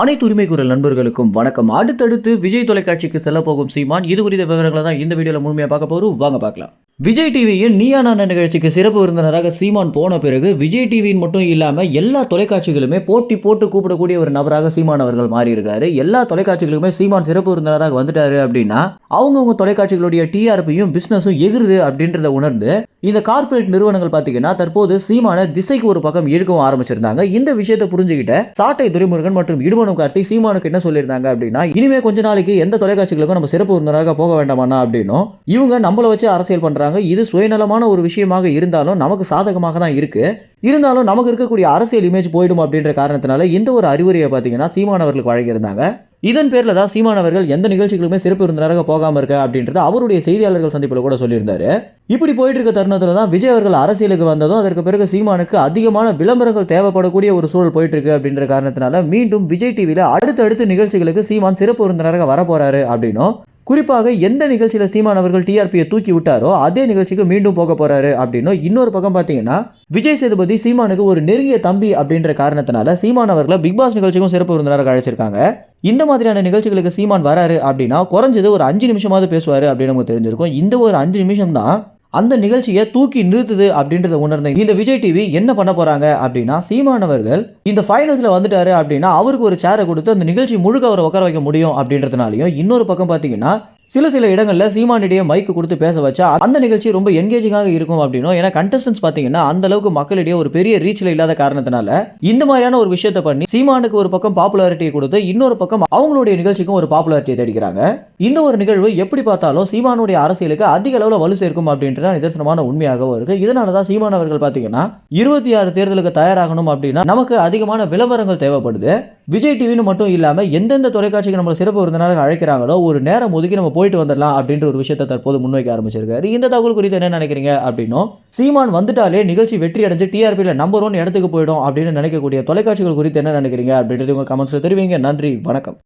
அனைத்து உரிமை குரல் நண்பர்களுக்கும் வணக்கம். அடுத்தடுத்து விஜய் தொலைக்காட்சிக்கு செல்ல போகும் சீமான் இது குறித்த விவரங்களை தான் இந்த வீடியோவில் முழுமையாக பார்க்க போகிறோம் வாங்க பார்க்கலாம். விஜய் டிவியின் நீயா நானா நிகழ்ச்சிக்கு சிறப்பு விருந்தினராக சீமான் போன பிறகு விஜய் டிவியின் மட்டும் இல்லாமல் எல்லா தொலைக்காட்சிகளுமே போட்டி போட்டு கூப்பிடக்கூடிய ஒரு நபராக சீமான் அவர்கள் மாறியிருக்காரு. எல்லா தொலைக்காட்சிகளுக்குமே சீமான் சிறப்பு விருந்தினராக வந்துட்டாரு அப்படின்னா அவங்கவுங்க தொலைக்காட்சிகளுடைய டிஆர்பியும் பிஸ்னஸும் எகிருது அப்படின்றத உணர்ந்து இந்த கார்ப்பரேட் நிறுவனங்கள் பார்த்தீங்கன்னா தற்போது சீமான திசைக்கு ஒரு பக்கம் இழுக்கவும் ஆரம்பிச்சிருந்தாங்க. இந்த விஷயத்தை புரிஞ்சுக்கிட்ட சாட்டை துரைமுருகன் மற்றும் இடுமனம் கார்த்தி சீமானுக்கு என்ன சொல்லியிருந்தாங்க அப்படின்னா இனிமே கொஞ்ச நாளைக்கு எந்த தொலைக்காட்சிகளுக்கும் நம்ம சிறப்பு விருந்தினராக போக வேண்டாமாண்ணா அப்படின்னும் இவங்க நம்மளை வச்சு அரசியல் பண்ணுற பண்றாங்க இது சுயநலமான ஒரு விஷயமாக இருந்தாலும் நமக்கு சாதகமாக தான் இருக்கு. இருந்தாலும் நமக்கு இருக்கக்கூடிய அரசியல் இமேஜ் போயிடும் அப்படின்ற காரணத்தினால இந்த ஒரு அறிவுரையை பார்த்தீங்கன்னா சீமானவர்களுக்கு வழங்கியிருந்தாங்க. இதன் பேரில் தான் சீமானவர்கள் எந்த நிகழ்ச்சிகளுமே சிறப்பு விருந்தினராக போகாமல் இருக்க அப்படின்றத அவருடைய செய்தியாளர்கள் சந்திப்பில் கூட சொல்லியிருந்தாரு. இப்படி போயிட்டு இருக்க தருணத்தில் தான் விஜய் அவர்கள் அரசியலுக்கு வந்ததும் அதற்கு பிறகு சீமானுக்கு அதிகமான விளம்பரங்கள் தேவைப்படக்கூடிய ஒரு சூழல் போயிட்டு இருக்கு அப்படின்ற காரணத்தினால மீண்டும் விஜய் டிவியில் அடுத்தடுத்து நிகழ்ச்சிகளுக்கு சீமான் சிறப்பு விருந்தினராக வரப்போறாரு அப்படின்னும் குறிப்பாக எந்த நிகழ்ச்சியில் சீமான் அவர்கள் டிஆர்பியை தூக்கி விட்டாரோ அதே நிகழ்ச்சிக்கு மீண்டும் போக போகிறாரு அப்படின்னு இன்னொரு பக்கம் பார்த்தீங்கன்னா விஜய் சேதுபதி சீமானுக்கு ஒரு நெருங்கிய தம்பி அப்படின்ற காரணத்தினால சீமான் அவர்களை பிக் பாஸ் நிகழ்ச்சிக்கும் சிறப்பு விருந்தினராக அழைச்சிருக்காங்க. இந்த மாதிரியான நிகழ்ச்சிகளுக்கு சீமான் வராரு அப்படின்னா குறைஞ்சது ஒரு அஞ்சு நிமிஷமாவது பேசுவார் அப்படின்னு நமக்கு தெரிஞ்சிருக்கும். இந்த ஒரு அஞ்சு நிமிஷம் தான் அந்த நிகழ்ச்சியை தூக்கி நிறுத்துது அப்படின்றத உணர்ந்தேன். இந்த விஜய் டிவி என்ன பண்ண போறாங்க அப்படின்னா சீமானவர்கள் இந்த ஃபைனல்ஸ்ல வந்துட்டாரு அப்படின்னா அவருக்கு ஒரு சேரை கொடுத்து அந்த நிகழ்ச்சி முழுக்க அவரை உட்கார வைக்க முடியும் அப்படின்றதுனாலையும் இன்னொரு பக்கம் பார்த்தீங்கன்னா சில சில இடங்களில் சீமானிடையே மைக் கொடுத்து பேச வச்சா அந்த நிகழ்ச்சி ரொம்ப என்கேஜிங்காக இருக்கும் அப்படின்னும் ஏன்னா கண்டஸ்டன்ஸ் பார்த்தீங்கன்னா அந்த அளவுக்கு மக்களிடையே ஒரு பெரிய ரீச்சில் இல்லாத காரணத்தினால இந்த மாதிரியான ஒரு விஷயத்தை பண்ணி சீமானுக்கு ஒரு பக்கம் பாப்புலாரிட்டியை கொடுத்து இன்னொரு பக்கம் அவங்களுடைய நிகழ்ச்சிக்கும் ஒரு பாப்புலாரிட்டியை தேடிக்கிறாங்க. இந்த ஒரு நிகழ்வு எப்படி பார்த்தாலும் சீமானுடைய அரசியலுக்கு அதிக அளவில் வலு சேர்க்கும் அப்படின்றது நிதர்சனமான உண்மையாகவும் இருக்கு. இதனால தான் சீமான் அவர்கள் பார்த்தீங்கன்னா இருபத்தி ஆறு தேர்தலுக்கு தயாராகணும் அப்படின்னா நமக்கு அதிகமான விளம்பரங்கள் தேவைப்படுது. விஜய் டிவின்னு மட்டும் இல்லாமல் எந்தெந்த தொலைக்காட்சிக்கு நம்மளை சிறப்பு விருந்தினராக அழைக்கிறாங்களோ ஒரு நேரம் ஒதுக்கி நம்ம போயிட்டு வந்துடலாம் அப்படின்ற ஒரு விஷயத்தை தற்போது முன்வைக்க ஆரம்பிச்சிருக்காரு. இந்த தகவல் குறித்து என்ன நினைக்கிறீங்க அப்படின்னும் சீமான் வந்துட்டாலே நிகழ்ச்சி வெற்றி அடைஞ்சு டிஆர்பியில் நம்பர் ஒன் இடத்துக்கு போயிடும் அப்படின்னு நினைக்கக்கூடிய தொலைக்காட்சிகள் குறித்து என்ன நினைக்கிறீங்க அப்படின்றது உங்க கமெண்ட்ஸில் தெரிவிங்க. நன்றி வணக்கம்.